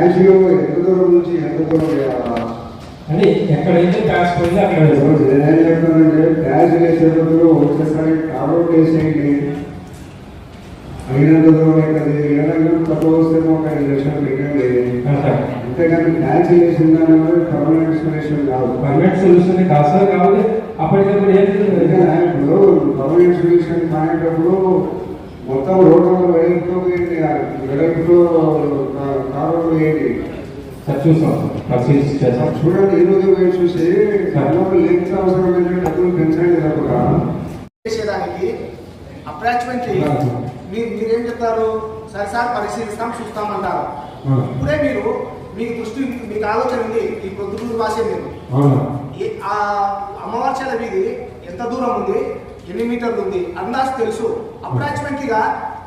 యాజ్లో ఎంత దూరం నుంచి ఎంత దూరం చేయాలా? అంటే ఎక్కడైతే ప్యాచ్ పోయిందో అక్కడ ఇప్పుడు వేసుకోవచ్చు. నేనేం చెప్తానంటే ప్యాచ్ వేసేటప్పుడు ఒకసారి కాలువ వేసేయండి అయినంత దూరం అవుతుంది ఏదైనా తక్కువ వస్తే ఒక ఐదు లక్షలు పెట్టండి అంతేగాని ప్యాచ్ వేసిన దాని వల్ల పర్మనెంట్ సొల్యూషన్ కాదు. పర్మనెంట్ సొల్యూషన్ కాదు సార్ కాబట్టి అప్పటికప్పుడు ఏం ఇప్పుడు పర్మనెంట్ సొల్యూషన్ కానేటప్పుడు మొత్తం రోడ్డు వెడల్పుతో వెడల్పుతో కాలువలు వేయండి సార్ చూస్తాం సార్ పరిశీలించి చేస్తాం చూడండి ఈ రోజు చూసి కాలువలు లెంగ్త్ అవసరమైన డబ్బులు పెంచండి తప్ప చేసేదానికి అప్రాచ్మెంట్లీ మీరు మీరేం చెప్తారు? సరే సార్ పరిశీలిస్తాం చూస్తామంటారు. ఇప్పుడే మీరు మీ దృష్టి మీకు ఆలోచన ఉంది ఈ పొద్దుటూరు వాసే మీరు. అవునా. ఈ- ఆ అమ్మవార్చల వీధి ఎంత దూరం ఉంది? ఎన్ని మీటర్లు ఉంది. అందాజు తెలుసు. అప్రాచ్మెంట్లీ గా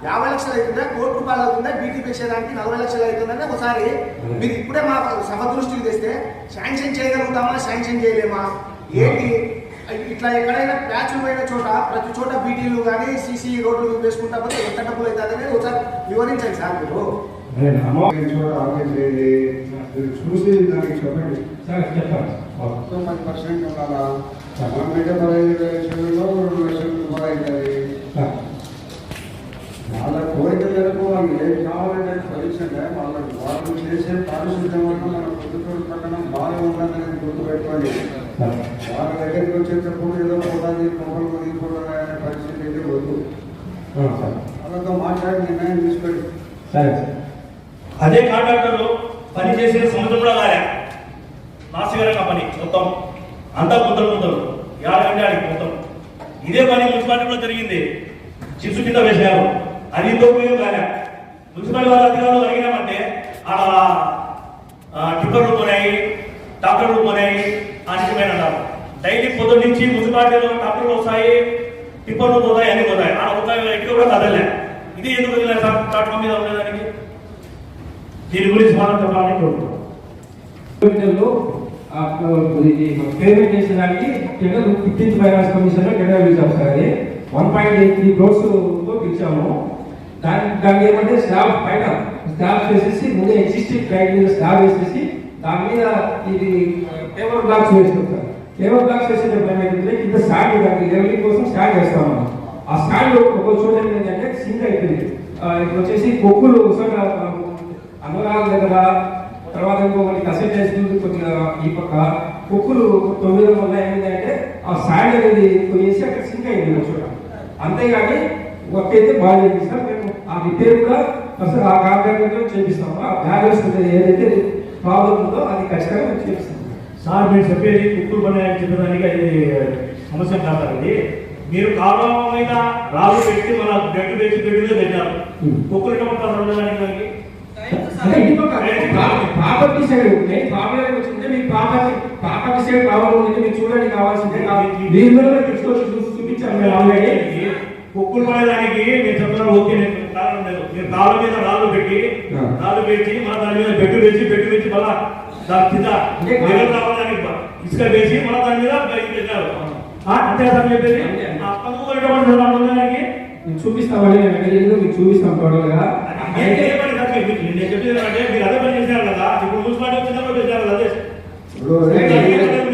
యాభై లక్షలు అవుతుందా? కోటి రూపాయలు అవుతుందా? బీటీ పెంచేదానికి నలభై లక్షలు అవుతుందని ఒకసారి మీరు ఇప్పుడే మా సభ దృష్టికి తెస్తే శాంక్షన్ చేయగలుగుతామా? శాంక్షన్ చేయలేమా? ఏంటి? ఇట్లా ఎక్కడైనా ప్యాచ్లు పోయిన చోట ప్రతి చోట బీటీలు కానీ సీసీ రోడ్లు వేసుకుంటా పోతే ఎంత డబ్బులు అవుతుంది అనేది ఒకసారి వివరించండి సార్ మీరు. చూసి దానికి చెప్పండి. Sir okay. మొత్తం పది పర్సెంట్ ఉండాలా మనం పెట్టే పదహైదు లక్షలలో రెండు లక్షల రూపాయలు అవుతుంది సార్ వాళ్ళ వాళ్ళు ఏం కావాలంటే పరీక్షగా వాళ్ళ వాళ్ళు చేసే పారిశుద్ధ్యం వల్ల మన పొద్దుటూరు పట్టణం బాగా ఉండాలని గుర్తుపెట్టుకోండి. వాళ్ళ దగ్గరికి వచ్చేటప్పుడు ఏదో పోతాది మొబైల్ కొనిపోవడం అనే పరిస్థితి అయితే వద్దు. వాళ్ళతో మాట్లాడి నిర్ణయం తీసుకోండి. సరే అదే కాంట్రాక్టర్లు పని చేసిన సముద్రంలో కాలే నాసికరంగా పని మొత్తం అంతా గుంతలు గుంతలు. యాడంటే ఆడికి మొత్తం. ఇదే పని మున్సిపాలిటీలో జరిగింది. చిప్స్ కింద వేసినారు. అది ఇంత ఉపయోగం కాలే. మున్సిపాలిటీ వాళ్ళ అధికారులు అడిగినామంటే ఆడ ఆ, టిప్పర్లు పోనాయి ట్రాక్టర్లు పోనాయి అన్నారు డైలీ పొద్దు నుంచి మున్సిపాలిటీలో డాక్టర్లు వస్తాయి టిప్పర్లు పోతాయి అన్ని పోతాయి. ఆ ఒక ఎక్కడ కూడా కదలే ఇది ఎందుకు వదిలేదు సార్ ప్లాట్ఫామ్ మీద ఉండేదానికి? దీని గురించి మనం చెప్పాలని కోరుకుంటున్నాం ఇది పేమెంట్ చేసేదానికి టెండర్ ఫిఫ్టీన్త్ ఫైనాన్స్ కమిషన్లో టెండర్ పిలిచాము సార్ అది. వన్ పాయింట్ ఎయిట్ త్రీ క్రోర్స్తో పిలిచాము. దాని దానికి ఏమంటే స్లాబ్ పైన స్లాబ్ వేసేసి ముందే ఎగ్జిస్టింగ్ ఫ్లైట్ మీద స్లాబ్ వేసేసి దాని మీద ఇది పేపర్ బ్లాక్స్ వేస్తాం సార్. పేపర్ బ్లాక్స్ వేసేటప్పుడు ఏమైతుందంటే కింద స్టాండ్ దానికి లెవెలింగ్ కోసం స్టాండ్ వేస్తాం మనం. ఆ స్టాండ్ ఒక చోట ఏంటంటే సింక్ అయిపోయింది. ఇప్పుడు వచ్చేసి కొక్కులు ఒకసారి అన్నరాల దగ్గర తర్వాత ఇంకొకటి కసెట్ వేస్తుంది కొద్దిగా ఈ పక్క కుక్కులు తొమ్మిది వల్ల ఏమైందంటే ఆ శాండ్ అనేది వేసి అక్కడ సింక్ అయింది చోట. అంతేగాని అయితే బాగా సార్ మేము ఆ రిపేర్ కూడా ఆ కాంట్రాక్టర్ చేపిస్తాము. ఆ బ్యాలెన్స్ ఏదైతే ప్రాబ్లం ఉందో అది ఖచ్చితంగా మేము చేపిస్తాం. సార్ మీరు చెప్పేది కుక్కులు పని అని చెప్పడానికి అది సమస్య కాదండి మీరు కాలువ మీద రాళ్ళు పెట్టి మన బెడ్ వేసి బెడ్ మీద పెట్టారు. కుక్కులు ఉండడానికి దానికి మీరు చూడండి కావాల్సిందే మీరు తెచ్చుకోవచ్చు చూపించాను ఆల్రెడీ. కుక్కులు పడేదానికి నేను చెప్తున్నాను ఓకే నేను కారణం లేదు. మీరు మీద రాళ్ళు పెట్టి. రాళ్ళు పెట్టి మన దాని మీద బెడ్ వేసి బెడ్ వేసి మళ్ళా దాని కింద రావడానికి ఇసుక వేసి మళ్ళా దాని మీద పెట్టారు. అంతే సార్ చెప్పేది? చూపిస్తాం టోటల్గా నేను అయితే ఏ పని కాదు మీకు నేను చెప్పేది ఏంటంటే మీరు అదే పని చేశారు కదా ఇప్పుడు మున్సిపాలిటీ వచ్చినప్పుడు చేశారు కదా అదే ఇప్పుడు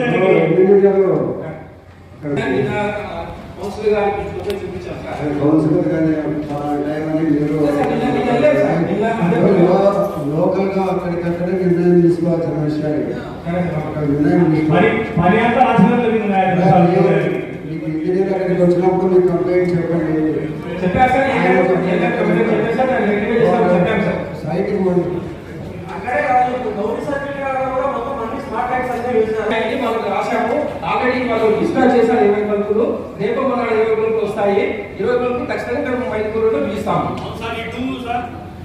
ఇప్పుడు ఇండివిజువల్ నిన్న కౌన్సిలర్ గారికి పిలుచుకొచ్చి చూపించాం సార్. కౌన్సిలర్ కానీ చాలా టైం అని మీరు లోకల్గా అక్కడికక్కడ నిర్ణయం తీసుకోవాల్సిన విషయాలు అక్కడ నిర్ణయం మరి తీసుకోవాలి పని అంతా రాజకీయాల్లో మీకు ఉన్నాయి. మీకు ఇంజనీర్ అక్కడికి వచ్చినప్పుడు మీకు కంప్లైంట్ చెప్పండి చెప్పారు సార్ ఏ విధంగా చెప్పారు సార్ దాన్ని రెక్టిఫై చేస్తామని చెప్పాం సార్ సైట్ ఇవ్వండి అక్కడే కాదు ఇప్పుడు గౌరీ సర్టిఫికేట్ కూడా మొత్తం అన్ని స్మార్ట్ ట్యాక్స్ అన్నీ వేసినారు ఇది వాళ్ళకి రాశాము డిస్పాచ్ చేశారు ఇరవై బల్బులు. రేపు మన ఇరవై బల్బులు వస్తాయి. ఇరవై బల్బులు ఖచ్చితంగా మేము మైదుకూరులో పిలుస్తాము దుమ్ము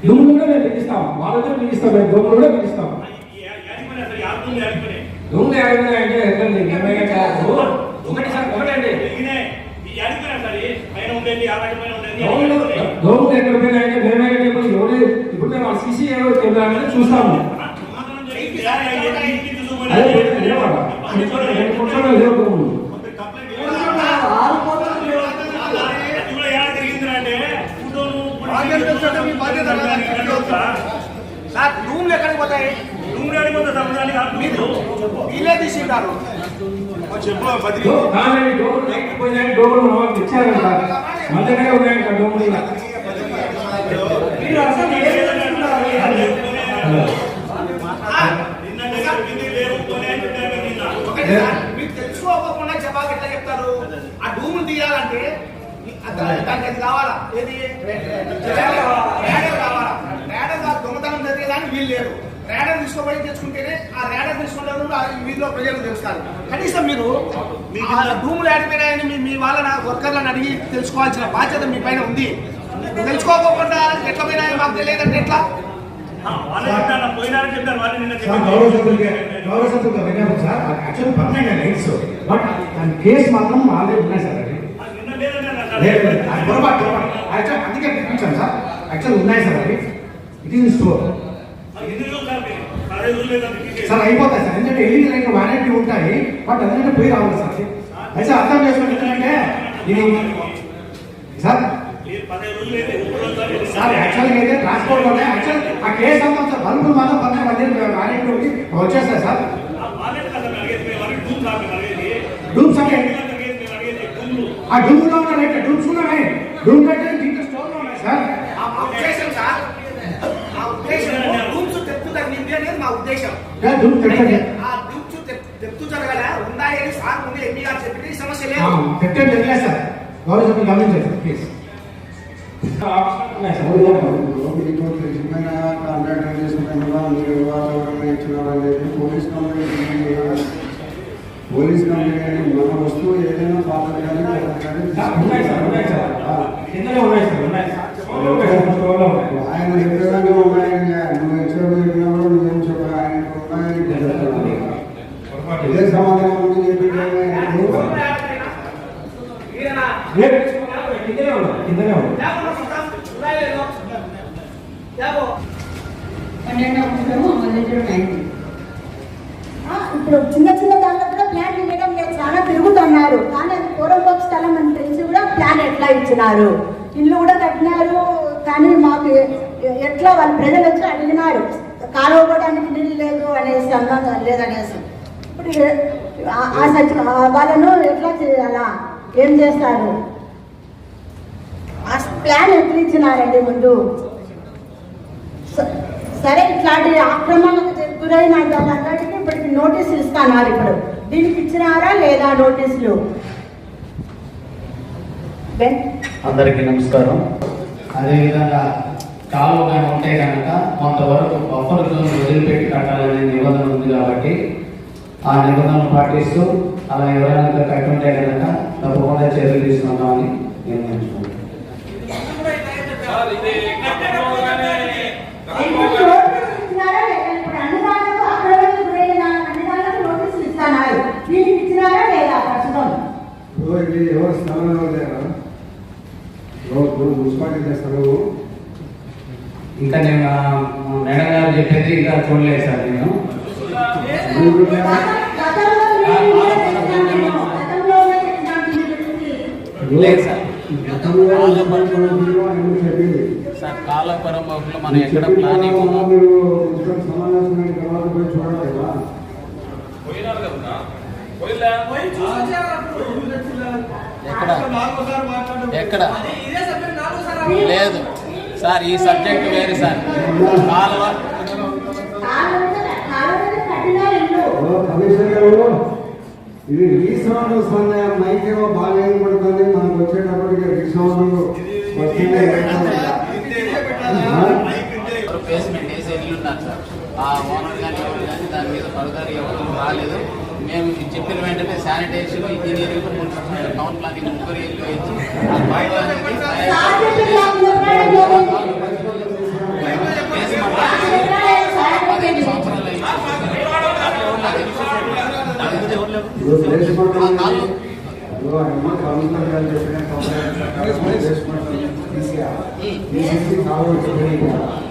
దుమ్ము కూడా మేము పిలుస్తాం వాళ్ళ దగ్గర పిలుస్తాం మేము దోమలు కూడా పిలుస్తాం ఈ యాడిపని అసలు యాడ దుమ్ము యాడిపని దుమ్ము ఏమైనా అంటే ఎక్కడండి మేమే కాదు ఒకటి సార్ ఒకటండి. దోమలు ఎక్కడ పోయినాయంటే మేమే చెప్పి ఎవరు ఇప్పుడు మేము ఆ సీసీ కెమెరా చూస్తాము సమాధానం చెప్పి యాడ ఏంటి ఇంటికి చూసుకొని అదే లేవాడా రెండు కూర్చోండి లేవు దోమలు కంప్లైంట్ అది బాధ్యత తెలుసంటే మీ బాధ్యత కదా. సార్ సార్ రూమ్లు ఎక్కడికి పోతాయి? సముద్రానికి మీరు వీళ్ళే ఉన్నాయంట మీరు అసలు సార్, మీకు తెలుసుకోకుండా జవాబు ఎట్లా చెప్తారు? ఆ డూములు తీయాలంటే దానికి కావాలా ఏది రేడర్ కావాలా రేడర్ దొంగతనం జరిగేదానికి వీలు లేదు రేడర్ తీసుకోబడి తెచ్చుకుంటేనే ఆ రేడర్ తీసుకుంటే వీధిలో ప్రజలకు తెలుస్తారు కనీసం మీరు ఆ డూములు ఆడిపోయినాయని మీ మీ వాళ్ళని వర్కర్లను అడిగి తెలుసుకోవాల్సిన బాధ్యత మీ పైన ఉంది తెలుసుకోకుండా ఎట్లా పోయినాయో మాకు తెలియదంటే ఎట్లా ఆ, చెప్తాను పోయినారని నిన్న గౌరవ కేసు మాత్రం వాళ్ళే ఉన్నాయి సార్ అది ఆ, నిన్న లేదన్నారు లేదు, అది పొరపాటు పొరపాటు. యాక్చువల్ అందుకే పిలిపించాను సార్. యాక్చువల్ ఉన్నాయి సార్ అది ఇట్ ఈస్ స్టోర్ సార్ అయిపోతాయి సార్. ఎందుకంటే ఎల్ఈడి లైన్ వారంటీ ఉంటాయి బట్ అందుకంటే పోయి రావాలి సార్. అయితే అర్థం చేసుకోండి ఎందుకంటే ఇది సార్. సార్ యాక్చువల్గా అయితే ట్రాన్స్పోర్ట్లోనే యాక్చువల్ ఆ కేసు అంతా సార్ బల్బులు మాత్రం పన్నెండు మంది వారంటీ వచ్చేస్తాయి సార్. ఆ, వాళ్ళే ఆ డూమ్లో ఉన్న రైట్ డూమ్స్ ఉన్నాయి డూమ్ కంటే దీంట్లో స్టోర్లో ఉన్నాయి సార్. ఆ ఉద్దేశం సార్ మా ఉద్దేశం రూమ్స్ డెప్త్ తగ్గింది అనేది మా ఉద్దేశం. డూమ్ పెట్టండి ఆ రూమ్స్ డెప్త్ జరగల ఉన్నాయని సార్ ముందు ఎంపీ గారు చెప్పింది ఈ సమస్య లేదు. పెట్టండి తెలియదు సార్? గౌరవ సభ్యులు గమనించండి సార్ ప్లీజ్ చేసుకున్న వాతావరణం పోలీస్ కంప్లైంట్ పోలీస్ కంప్లైంట్ మన వస్తువు ఏదైనా పాత్ర కానీ ఉన్నాయి ఉన్నాయి ఉన్నాయి ఉన్నాయి. ఉన్నాయి ఉన్నాయి. ఆయన చెప్పేదాన్ని ఉన్నాయి నువ్వు ఎక్కడ నువ్వేం చెప్పాలి ఆయన. పొరపాటు ఇదే సమాధానం ముందు చెప్పితే ఈయన రేపు కిందనే ఉన్నాయి కిందనే ఉన్నాయి. లేకుండా మొత్తం ఉన్నాయో లేదో? లేవో. పన్నెండు అవసరము మొదలెట్టడం అయింది ఆ, ఇప్పుడు చిన్న చిన్న దాంట్లో కూడా ప్లాన్ ఇవ్వడం లేదు చాలా తిరుగుతున్నారు. కానీ అది పూర్వపక్ష స్థలం అని తెలిసి కూడా ప్లాన్ ఎట్లా ఇచ్చినారు? ఇల్లు కూడా కట్టినారు కానీ మాకు ఎట్లా వాళ్ళ ప్రజలు వచ్చి అడిగినారు? కాలువడానికి నీళ్ళు లేదు అనేసి అన్నా లేదనేసి. ఇప్పుడు ఆ- సచి వాళ్ళను ఎట్లా చేయాలా? ఏం చేస్తారు? ఆ ప్లాన్ ఎట్లా ఇచ్చినారండి ముందు? సరే ఇట్లాంటి ఆక్రమణకు గురైన వాళ్ళందరికీ ఇప్పటికి నోటీసులు ఇస్తాను ఇప్పుడు. దీనికి ఇచ్చిన లేదా నోటీసులు? అందరికీ నమస్కారం. అదేవిధంగా కాలువ కానీ ఉంటే కనుక కొంతవరకు బఫర్ జోన్ వదిలిపెట్టి కట్టాలనే నిబంధన ఉంది కాబట్టి ఆ నిబంధనలు పాటిస్తూ అలా ఎవరైనా కట్టి ఉంటే కనుక తప్పకుండా చర్యలు తీసుకుంటామని నిర్ణయించుకుంటాం సార్, ఇది కట్టడంలోనే ఇప్పుడు నోటీసులు ఇచ్చినారా లేదా ఇప్పుడు అన్ని దాంట్లో ఆక్రమణకు గురైన అన్ని దాంట్లో నోటీసులు ఇస్తున్నారు దీనికి ఇచ్చినారా లేదా ప్రస్తుతం స్థలం ఎవరు లేరా ఇప్పుడు మున్సిపాలిటీ చేస్తారు? ఇంకా నేను మేడం గారు చెప్పేది ఇంకా చూడలేదు సార్ నేను. లేదు సార్. సార్ కాలపురం మనం ఎక్కడ ప్లానింగ్ సమావేశమైన తర్వాత పోయి చూడలేదా పోయినారు కదా పోయిలా పోయి చూసొచ్చారు అప్పుడు. ఎక్కడ. ఎక్కడ? లేదు సార్ ఈ సబ్జెక్ట్ వేరు సార్ కాలువ ఇది రీసౌండ్ సందేహం మైక్ ఏమో బాగా ఏం పడుతుంది మనకు వచ్చేటప్పటికి రీసౌండ్ వస్తుంది బేస్మెంట్ వేసి వెళ్ళి ఉన్నారు సార్. ఆ ఓనర్ కానీ ఎవరు కానీ దాని మీద ఫర్దర్ ఎవరు రాలేదు. మేము చెప్పిన వెంటనే శానిటేషన్ ఇంజనీరింగ్ టౌన్ ప్లానింగ్ ముగ్గురు సంవత్సరాలు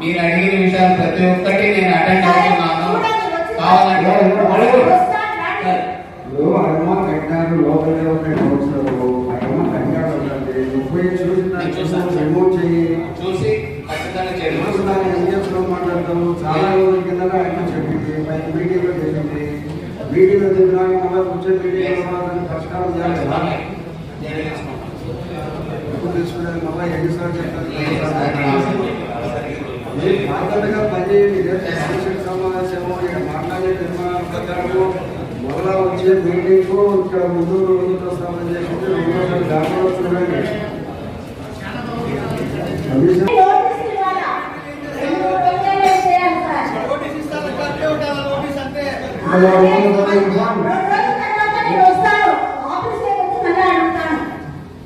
మీరు అడిగిన విషయాలు ప్రతి ఒక్కటి నేను అటెండ్ అవుతున్నాను. కావాలంటే లోపలే ఉన్నాయి ముప్పై చేయి. చూసి ఖచ్చితంగా మాట్లాడతాము చాలా రోజుల కింద ఆయన చెప్పింది. పైన చెప్పినాక మళ్ళీ కూర్చొని మీటింగ్లో దాన్ని పరిష్కారం చేయాలి కదా. చర్యలు తీసుకుంటాం. ఎప్పుడు తీసుకునేది? మళ్ళీ ఎన్నిసార్లు చెప్తారు బాధ్యతగా పనిచేయండి ఇదే సమస్యల సమావేశము ఇక్కడ మాట్లాడే నిర్మాణాల ప్రకారము మొదల వచ్చే మీటింగ్ ఇక్కడ ముందు రోజులతో రెండోసారి దాంట్లో చూడండి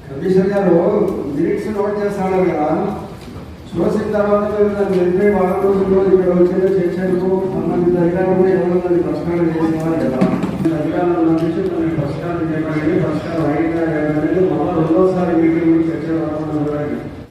కమిషన్ గారు లిరిక్స్ నోట్ చేస్తాడు కదా చూసిన తర్వాత వెళ్తే వాళ్ళ కోసం ఇక్కడ వచ్చేదో చర్చకు సంబంధిత అధికారులు కూడా ఎవరు ప్రశ్నలు చేసేవారు కదా అధికారులు పరిష్కారం చేయడానికి పరిష్కారం అయిందా అనేది మళ్ళీ రెండోసారి